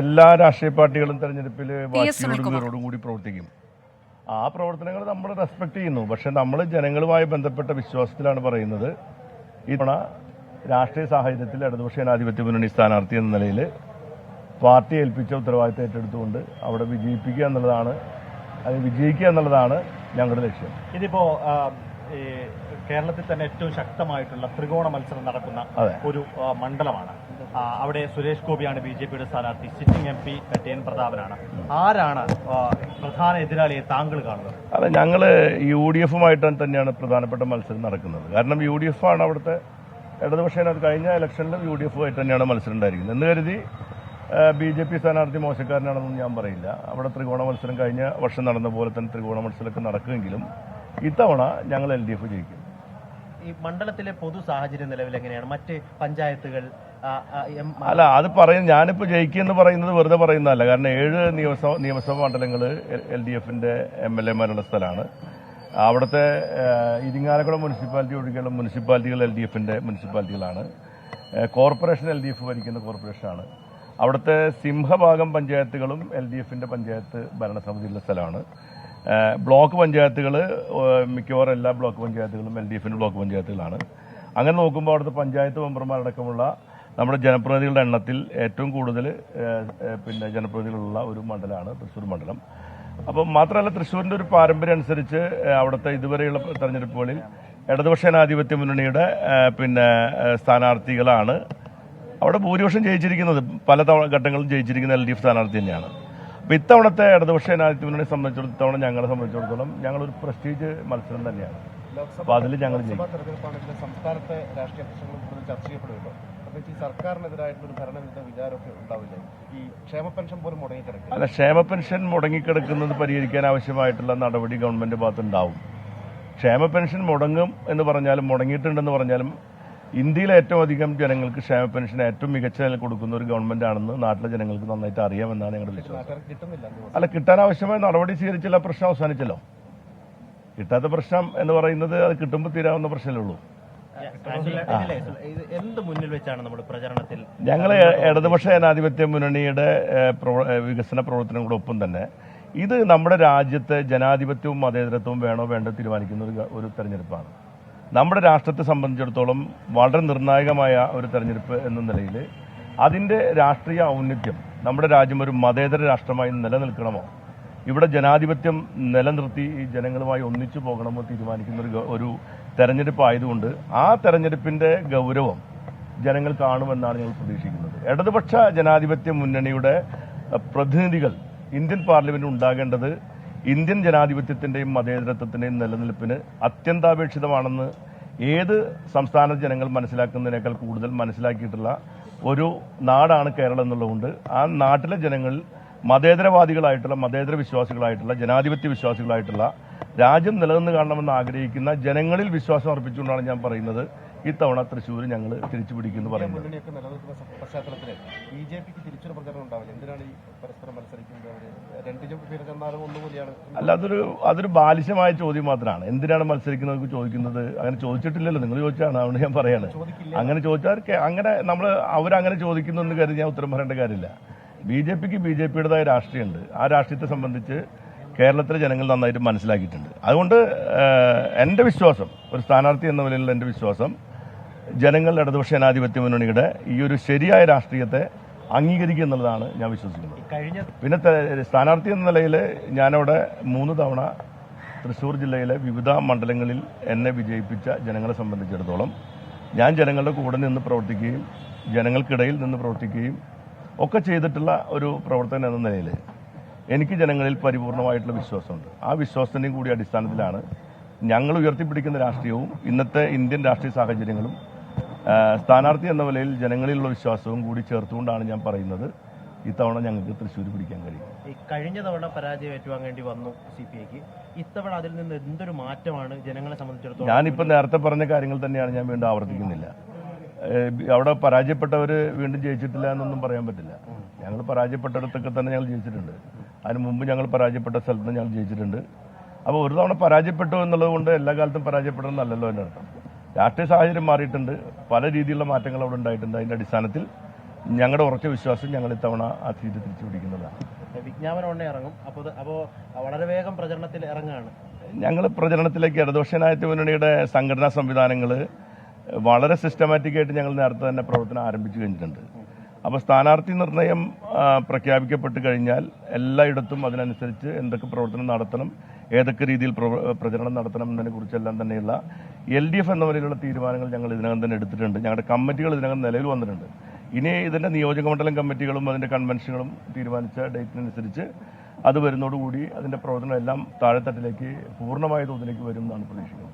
എല്ലാ രാഷ്ട്രീയ പാർട്ടികളും തെരഞ്ഞെടുപ്പിൽ വാക്കിയോടുന്നവരോടും കൂടി പ്രവർത്തിക്കും. ആ പ്രവർത്തനങ്ങൾ നമ്മൾ റെസ്പെക്ട് ചെയ്യുന്നു. പക്ഷെ നമ്മൾ ജനങ്ങളുമായി ബന്ധപ്പെട്ട വിശ്വാസത്തിലാണ് പറയുന്നത്. ഇത്തവണ രാഷ്ട്രീയ സാഹചര്യത്തിൽ ഇടതുപക്ഷ ജനാധിപത്യ മുന്നണി സ്ഥാനാർത്ഥി എന്ന നിലയിൽ പാർട്ടി ഏൽപ്പിച്ച ഉത്തരവാദിത്തം ഏറ്റെടുത്തുകൊണ്ട് അവിടെ വിജയിപ്പിക്കുക എന്നുള്ളതാണ് അത് വിജയിക്കുക എന്നുള്ളതാണ് ഞങ്ങളുടെ ലക്ഷ്യം. ഇതിപ്പോ ഈ കേരളത്തിൽ തന്നെ ഏറ്റവും ശക്തമായിട്ടുള്ള ത്രികോണ മത്സരം നടക്കുന്ന ഒരു മണ്ഡലമാണ്. അവിടെ സുരേഷ് ഗോപിയാണ് ബി ജെ പിയുടെ സ്ഥാനാർത്ഥി sitting M P T N പ്രതാപനാണ്. ആരാണ് പ്രധാന എതിരാളിയെ താങ്കൾ കാണുന്നത്? അല്ല ഞങ്ങൾ യു ഡി എഫുമായിട്ട് തന്നെയാണ് പ്രധാനപ്പെട്ട മത്സരം നടക്കുന്നത്. കാരണം യു ഡി എഫ് ആണ് അവിടുത്തെ ഇടതുപക്ഷ കഴിഞ്ഞ ഇലക്ഷനിലും യു ഡി എഫുമായിട്ട് തന്നെയാണ് മത്സരം ഉണ്ടായിരിക്കുന്നത്. എന്ന് കരുതി ബി ജെ പി സ്ഥാനാർത്ഥി മോശക്കാരനാണെന്നും ഞാൻ പറയില്ല. അവിടെ ത്രികോണ മത്സരം കഴിഞ്ഞ വർഷം നടന്ന പോലെ തന്നെ ത്രികോണ മത്സരമൊക്കെ നടക്കുമെങ്കിലും ഇത്തവണ ഞങ്ങൾ എൽ ഡി എഫ് ജയിക്കും. ഈ മണ്ഡലത്തിലെ പൊതു സാഹചര്യം നിലവിൽ എങ്ങനെയാണ്? മറ്റ് പഞ്ചായത്തുകൾ അല്ല അത് പറയും ഞാനിപ്പോൾ ജയിക്കുമെന്ന് പറയുന്നത് വെറുതെ പറയുന്നതല്ല. കാരണം ഏഴ് നിയമസഭ നിയമസഭാ മണ്ഡലങ്ങൾ എൽ ഡി എഫിന്റെ എം എൽ എമാരുള്ള സ്ഥലമാണ്. അവിടുത്തെ ഇരിങ്ങാലക്കുളം മുനിസിപ്പാലിറ്റി ഒഴികെയുള്ള മുനിസിപ്പാലിറ്റികൾ എൽ ഡി എഫിന്റെ മുനിസിപ്പാലിറ്റികളാണ് കോർപ്പറേഷൻ എൽ ഡി എഫ് ഭരിക്കുന്ന കോർപ്പറേഷനാണ്. അവിടുത്തെ സിംഹഭാഗം പഞ്ചായത്തുകളും എൽ ഡി എഫിന്റെ പഞ്ചായത്ത് ഭരണസമിതിയുള്ള സ്ഥലമാണ്. ബ്ലോക്ക് പഞ്ചായത്തുകൾ മിക്കവാറും എല്ലാ ബ്ലോക്ക് പഞ്ചായത്തുകളും എൽ ഡി എഫിന്റെ ബ്ലോക്ക് പഞ്ചായത്തുകളാണ്. അങ്ങനെ നോക്കുമ്പോൾ അവിടുത്തെ പഞ്ചായത്ത് മെമ്പർമാരടക്കമുള്ള നമ്മുടെ ജനപ്രതിനിധികളുടെ എണ്ണത്തിൽ ഏറ്റവും കൂടുതൽ പിന്നെ ജനപ്രതിനിധികളുള്ള ഒരു മണ്ഡലമാണ് തൃശ്ശൂർ മണ്ഡലം. അപ്പം മാത്രമല്ല തൃശ്ശൂരിന്റെ ഒരു പാരമ്പര്യം അനുസരിച്ച് അവിടുത്തെ ഇതുവരെയുള്ള തെരഞ്ഞെടുപ്പുകളിൽ ഇടതുപക്ഷ ജനാധിപത്യ മുന്നണിയുടെ പിന്നെ സ്ഥാനാർത്ഥികളാണ് അവിടെ ഭൂരിപക്ഷം ജയിച്ചിരിക്കുന്നത്. പല ഘട്ടങ്ങളും ജയിച്ചിരിക്കുന്ന എൽ ഡി എഫ് സ്ഥാനാർത്ഥി തന്നെയാണ്. അപ്പോൾ ഇത്തവണത്തെ ഇടതുപക്ഷ ജനാധിപത്യത്തിനെ സംബന്ധിച്ചിടത്തോളം ഇത്തവണ ഞങ്ങളെ സംബന്ധിച്ചിടത്തോളം ഞങ്ങളൊരു പ്രസ്റ്റീജ് മത്സരം തന്നെയാണ്. അപ്പോൾ അതിൽ ഞങ്ങൾ സംസ്ഥാനത്തെ രാഷ്ട്രീയ പ്രശ്നങ്ങൾ കൂടുതൽ ചർച്ച ചെയ്യപ്പെടുമല്ലോ. ഈ സർക്കാരിനെതിരായിട്ടുള്ള ഭരണവിരുദ്ധ വിചാരമൊക്കെ ഉണ്ടാവില്ലേ? ഈ ക്ഷേമ പെൻഷൻ പോലും മുടങ്ങിക്കിടക്കും. അല്ല ക്ഷേമ പെൻഷൻ മുടങ്ങിക്കിടക്കുന്നത് പരിഹരിക്കാൻ ആവശ്യമായിട്ടുള്ള നടപടി ഗവൺമെന്റ് ഭാഗത്തുണ്ടാവും. ക്ഷേമ പെൻഷൻ മുടങ്ങും എന്ന് പറഞ്ഞാലും മുടങ്ങിയിട്ടുണ്ടെന്ന് പറഞ്ഞാലും ഇന്ത്യയിലെ ഏറ്റവും അധികം ജനങ്ങൾക്ക് ക്ഷേമ പെൻഷൻ ഏറ്റവും മികച്ച നില കൊടുക്കുന്ന ഒരു ഗവൺമെന്റ് ആണെന്ന് നാട്ടിലെ ജനങ്ങൾക്ക് നന്നായിട്ട് അറിയാമെന്നാണ് ഞങ്ങളുടെ വിശ്വാസം അല്ല കിട്ടാൻ ആവശ്യമായ നടപടി സ്വീകരിച്ചില്ല പ്രശ്നം അവസാനിച്ചല്ലോ. കിട്ടാത്ത പ്രശ്നം എന്ന് പറയുന്നത് അത് കിട്ടുമ്പോൾ തീരാവുന്ന പ്രശ്നമേ ഉള്ളൂ. എന്ത് മുന്നിൽ വെച്ചാണ് നമ്മൾ പ്രചരണത്തിൽ ഞങ്ങൾ ഇടതുപക്ഷ ജനാധിപത്യ മുന്നണിയുടെ വികസന പ്രവർത്തനങ്ങളോടൊപ്പം തന്നെ ഇത് നമ്മുടെ രാജ്യത്തെ ജനാധിപത്യവും മതേതരത്വവും വേണോ വേണ്ടോ തീരുമാനിക്കുന്ന ഒരു തെരഞ്ഞെടുപ്പാണ്. നമ്മുടെ രാഷ്ട്രത്തെ സംബന്ധിച്ചിടത്തോളം വളരെ നിർണായകമായ ഒരു തെരഞ്ഞെടുപ്പ് എന്ന നിലയിൽ അതിന്റെ രാഷ്ട്രീയ ഔന്നിത്യം നമ്മുടെ രാജ്യം ഒരു മതേതര രാഷ്ട്രമായി നിലനിൽക്കണമോ? ഇവിടെ ജനാധിപത്യം നിലനിർത്തി ജനങ്ങളുമായി ഒന്നിച്ചു പോകണമോ തീരുമാനിക്കുന്ന ഒരു ഒരു തെരഞ്ഞെടുപ്പ് ആയതുകൊണ്ട് ആ തെരഞ്ഞെടുപ്പിന്റെ ഗൗരവം ജനങ്ങൾ കാണുമെന്നാണ് ഞങ്ങൾ പ്രതീക്ഷിക്കുന്നത്. ഇടതുപക്ഷ ജനാധിപത്യ മുന്നണിയുടെ പ്രതിനിധികൾ ഇന്ത്യൻ പാർലമെന്റിൽ ഉണ്ടാകേണ്ടത് ഇന്ത്യൻ ജനാധിപത്യത്തിന്റെയും മതേതരത്വത്തിന്റെയും നിലനിൽപ്പിന് അത്യന്താപേക്ഷിതമാണെന്ന് ഏത് സംസ്ഥാന ജനങ്ങൾ മനസ്സിലാക്കുന്നതിനേക്കാൾ കൂടുതൽ മനസ്സിലാക്കിയിട്ടുള്ള ഒരു നാടാണ് കേരളം എന്നുള്ളതുകൊണ്ട് ആ നാട്ടിലെ ജനങ്ങൾ മതേതരവാദികളായിട്ടുള്ള മതേതര വിശ്വാസികളായിട്ടുള്ള ജനാധിപത്യ വിശ്വാസികളായിട്ടുള്ള രാജ്യം നിലനിന്ന് കാണണമെന്ന് ആഗ്രഹിക്കുന്ന ജനങ്ങളിൽ വിശ്വാസം അർപ്പിച്ചുകൊണ്ടാണ് ഞാൻ പറയുന്നത്. ഇത്തവണ തൃശ്ശൂർ ഞങ്ങൾ തിരിച്ചു പിടിക്കുന്നു പറയുന്നത് പശ്ചാത്തലത്തിൽ ബി ജെ പിക്ക് തിരിച്ചൊരു പ്രചരണം ഉണ്ടാവില്ല. എന്തിനാണ് ഈ പരസ്പരം മത്സരിക്കുന്നത് രണ്ട് അല്ല അതൊരു അതൊരു ബാലിശമായ ചോദ്യം മാത്രമാണ്. എന്തിനാണ് മത്സരിക്കുന്നത് ചോദിക്കുന്നത്? അങ്ങനെ ചോദിച്ചിട്ടില്ലല്ലോ. നിങ്ങൾ ചോദിച്ചാണ് അതുകൊണ്ട് ഞാൻ പറയാണ്. അങ്ങനെ ചോദിച്ചാൽ അങ്ങനെ നമ്മൾ അവരങ്ങനെ ചോദിക്കുന്നു എന്ന് കരുതി ഞാൻ ഉത്തരം പറയേണ്ട കാര്യമില്ല. ബി ജെ പിക്ക് ബി ജെ പിയുടേതായ രാഷ്ട്രീയമുണ്ട്. ആ രാഷ്ട്രീയത്തെ സംബന്ധിച്ച് കേരളത്തിലെ ജനങ്ങൾ നന്നായിട്ട് മനസ്സിലാക്കിയിട്ടുണ്ട്. അതുകൊണ്ട് എന്റെ വിശ്വാസം ഒരു സ്ഥാനാർത്ഥി എന്ന നിലയിലുള്ള എന്റെ വിശ്വാസം ജനങ്ങൾ ഇടതുപക്ഷ ജനാധിപത്യ മുന്നണിയുടെ ഈ ഒരു ശരിയായ രാഷ്ട്രീയത്തെ അംഗീകരിക്കുക എന്നുള്ളതാണ് ഞാൻ വിശ്വസിക്കുന്നത്. കഴിഞ്ഞ പിന്നെ സ്ഥാനാർത്ഥി എന്ന നിലയിൽ ഞാനവിടെ മൂന്ന് തവണ തൃശ്ശൂർ ജില്ലയിലെ വിവിധ മണ്ഡലങ്ങളിൽ എന്നെ വിജയിപ്പിച്ച ജനങ്ങളെ സംബന്ധിച്ചിടത്തോളം ഞാൻ ജനങ്ങളുടെ കൂടെ നിന്ന് പ്രവർത്തിക്കുകയും ജനങ്ങൾക്കിടയിൽ നിന്ന് പ്രവർത്തിക്കുകയും ഒക്കെ ചെയ്തിട്ടുള്ള ഒരു പ്രവർത്തനം എന്ന നിലയിൽ എനിക്ക് ജനങ്ങളിൽ പരിപൂർണമായിട്ടുള്ള വിശ്വാസമുണ്ട്. ആ വിശ്വാസത്തിന്റെയും കൂടി അടിസ്ഥാനത്തിലാണ് ഞങ്ങൾ ഉയർത്തിപ്പിടിക്കുന്ന രാഷ്ട്രീയവും ഇന്നത്തെ ഇന്ത്യൻ രാഷ്ട്രീയ സാഹചര്യങ്ങളും സ്ഥാനാർത്ഥി എന്ന നിലയിൽ ജനങ്ങളിലുള്ള വിശ്വാസവും കൂടി ചേർത്തുകൊണ്ടാണ് ഞാൻ പറയുന്നത്. ഇത്തവണ ഞങ്ങൾക്ക് തൃശ്ശൂർ പിടിക്കാൻ കഴിയും. ഈ കഴിഞ്ഞ തവണ പരാജയം വേണ്ടി വന്നു സി പി ഐക്ക് ഇത്തവണ അതിൽ നിന്ന് എന്തൊരു മാറ്റമാണ് ജനങ്ങളെ സംബന്ധിച്ചിടത്തോളം? ഞാനിപ്പോൾ നേരത്തെ പറഞ്ഞ കാര്യങ്ങൾ തന്നെയാണ് ഞാൻ വീണ്ടും ആവർത്തിക്കുന്നില്ല. അവിടെ പരാജയപ്പെട്ടവർ വീണ്ടും ജയിച്ചിട്ടില്ല എന്നൊന്നും പറയാൻ പറ്റില്ല. ഞങ്ങൾ പരാജയപ്പെട്ടിടത്തൊക്കെ തന്നെ ഞങ്ങൾ ജയിച്ചിട്ടുണ്ട്. അതിന് മുമ്പ് ഞങ്ങൾ പരാജയപ്പെട്ട സ്ഥലത്ത് ഞങ്ങൾ ജയിച്ചിട്ടുണ്ട്. അപ്പോൾ ഒരു തവണ പരാജയപ്പെട്ടു എന്നുള്ളത് കൊണ്ട് എല്ലാ കാലത്തും പരാജയപ്പെടണമെന്നല്ലല്ലോ എന്റെ അർത്ഥം രാഷ്ട്രീയ സാഹചര്യം മാറിയിട്ടുണ്ട്. പല രീതിയിലുള്ള മാറ്റങ്ങൾ അവിടെ ഉണ്ടായിട്ടുണ്ട്. അതിന്റെ അടിസ്ഥാനത്തിൽ ഞങ്ങളുടെ ഉറച്ച വിശ്വാസം ഞങ്ങൾ ഇത്തവണ ആ സീറ്റ് തിരിച്ചു പിടിക്കുന്നതാണ് വിജ്ഞാപനം ഉടനെ ഇറങ്ങും. അപ്പോൾ അപ്പോൾ വളരെ വേഗം പ്രചരണത്തിൽ ഇറങ്ങുകയാണ്. ഞങ്ങൾ പ്രചരണത്തിലേക്ക് ഇടതുപക്ഷനായത്യ മുന്നണിയുടെ സംഘടനാ സംവിധാനങ്ങൾ വളരെ സിസ്റ്റമാറ്റിക് ആയിട്ട് ഞങ്ങൾ നേരത്തെ തന്നെ പ്രവർത്തനം ആരംഭിച്ചു കഴിഞ്ഞിട്ടുണ്ട്. അപ്പോൾ സ്ഥാനാർത്ഥി നിർണയം പ്രഖ്യാപിക്കപ്പെട്ട് കഴിഞ്ഞാൽ എല്ലായിടത്തും അതിനനുസരിച്ച് എന്തൊക്കെ പ്രവർത്തനം നടത്തണം ഏതൊക്കെ രീതിയിൽ പ്രചരണം നടത്തണം എന്നതിനെ കുറിച്ചെല്ലാം തന്നെയുള്ള എൽ ഡി എഫ് എന്ന നിലയിലുള്ള തീരുമാനങ്ങൾ ഞങ്ങൾ ഇതിനകം തന്നെ എടുത്തിട്ടുണ്ട്. ഞങ്ങളുടെ കമ്മിറ്റികൾ ഇതിനകം നിലവിൽ വന്നിട്ടുണ്ട്. ഇനി ഇതിന്റെ നിയോജക മണ്ഡലം കമ്മിറ്റികളും അതിന്റെ കൺവെൻഷനുകളും തീരുമാനിച്ച ഡേറ്റിനനുസരിച്ച് അത് വരുന്നതോടുകൂടി അതിന്റെ പ്രവർത്തനം എല്ലാം താഴെത്തട്ടിലേക്ക് പൂർണമായ തോതിലേക്ക് വരും എന്നാണ് പ്രതീക്ഷിക്കുന്നത്.